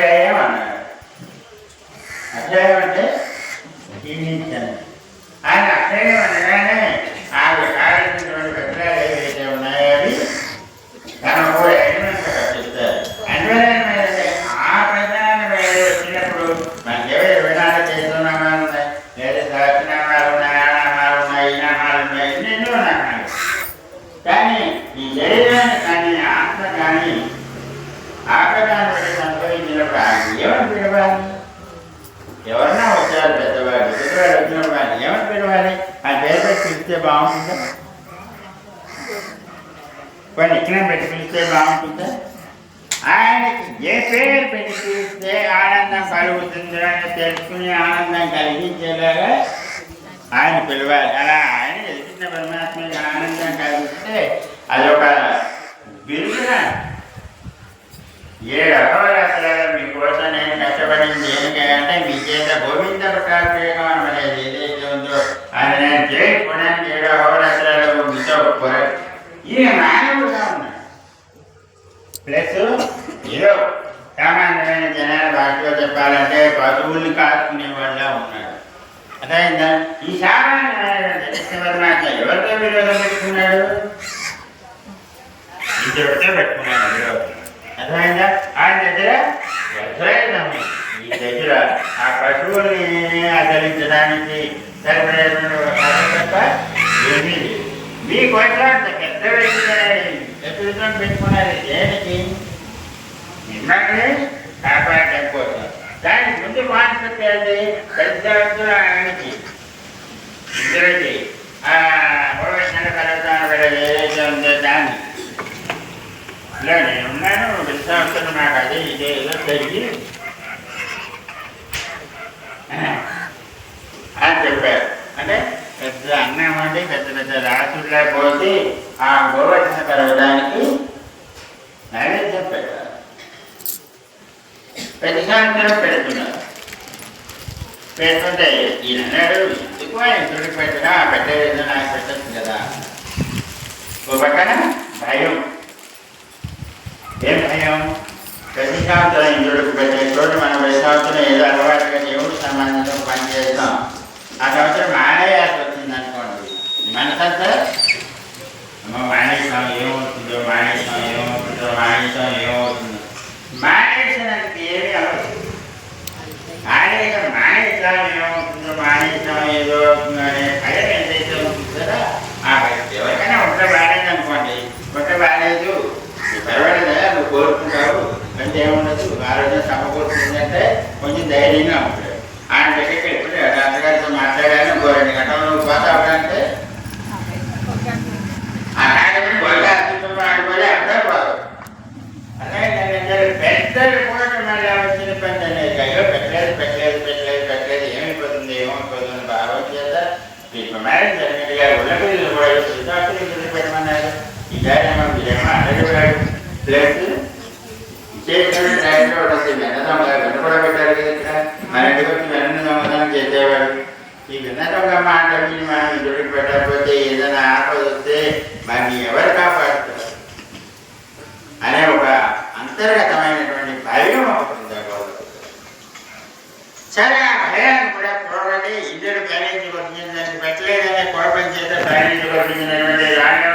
అధ్యాయం అన్నాడు. అధ్యాయం అంటే జీవించను ఆయన ఏమని ఆ పేరు పెట్టి పిలిస్తే బాగుంటుందా కొన్ని ఇచ్చిన పెట్టి పిలిస్తే బాగుంటుందా ఆయనకి ఏ పేరు పెట్టి పిలిస్తే ఆనందం కలుగుతుందో అని తెలుసుకుని ఆనందం కలిగించేలాగా ఆయన పిలవాలి అలా ఆయన ఎదుగుతున్న పరమాత్మకి ఆనందం కలిగిస్తే అదొక బిరుదుగా ఏడు అహోరాత్రాలు మీకోసం నేను కష్టపడింది దేనికంటే మీ చేత గోవింద ప్రకాశం ఈయన మానవుడుగా ఉన్నాడు ప్లస్ ఏదో సామాన్యమైన జనాల భాషలో చెప్పాలంటే పశువుల్ని కాచుకునే వాళ్ళ ఉన్నాడు అర్థమైందా ఈ సామాన్యమైన పరమాత్మ ఎవరితో విరోధం పెట్టుకున్నాడు ఇద్దరితో పెట్టుకున్నాడు విరోధం అర్థమైందా ఆయన దగ్గర వ్యవసాయం ఈ దగ్గర ఆ పశువుల్ని ఆచరించడానికి సరిపడేటువంటి ఒక పదం తప్ప ఏమీ లేదు మీకు అంత పెద్ద వ్యక్తి పెట్టుకున్నారు దేనికి మిమ్మల్ని కాపాడటం కోసం దానికి ముందు కాన్సెప్ట్ ఏంటి పెద్ద ఆయనకి ఇంద్రుడికి ఆ భవిష్యత్ పర్వతం ఏదైతే ఉందో దాన్ని ఇలా నేను ఉన్నాను విశ్వాసం నాకు అదే ఇదే ఏదో జరిగి అని చెప్పారు అంటే పెద్ద అన్నం అంటే పెద్ద పెద్ద రాసుల్లో పోసి ఆ గోవర్ధన పర్వతానికి నైవేద్యం పెట్టాలి. ప్రతి సంవత్సరం పెడుతున్నారు. పెడుతుంటే ఈయన అన్నాడు ఎందుకు ఇంటికి పెట్టినా? పెద్ద ఏదో నాకు పెట్టచ్చు కదా. ఓ పక్కన భయం. ఏం భయం? ప్రతి సంవత్సరం ఇంద్రుడికి పెట్టే చోటు మనం ప్రతి సంవత్సరం ఏదో అలవాటుగా దేవుడు సంబంధించిన పని చేస్తాం ఆ సంవత్సరం మానే మానేసాం ఏమవుతుందో మానేసాం ఏమవుతుందో మానేసాం ఏమవుతుందో మానేసానికి ఏమీ అవ్వదు మానేసం మానేసాం ఏమవుతుందో మానేసాం ఏదో అవుతుందో అనే భయం ఏదైతే ఉంటుంది ఆ భయం ఎవరికైనా ఒక్క బాగాలేదు అనుకోండి ఒక్క బాగాలేదు నీకు పర్వాలేదా నువ్వు కోరుకుంటావు అంటే ఏముండదు ఆరోగ్యం సమకూరుతుందంటే కొంచెం ధైర్యంగా ఉంటుంది మీకు మ్యారేజ్ జరిగినట్టుగా ఉల్లపిల్లు కూడా శ్రీకాకులు పెట్టమన్నారు ఈ కార్యక్రమం ఉంటుంది కూడా పెట్టారు కదా ఇక్కడ మన ఇంటికి చేసేవాడు ఈ మనం ఇంటికి పెట్టకపోతే ఏదైనా ఆపద వస్తే ఎవరు కాపాడుతారు అనే ఒక అంతర్గతమైనటువంటి భయం ఒకటి సరే ఆ భయాన్ని కూడా పోరాడి ఇంద్రుడు குழப்பம் சேர்த்த பயணிக்க வேண்டும்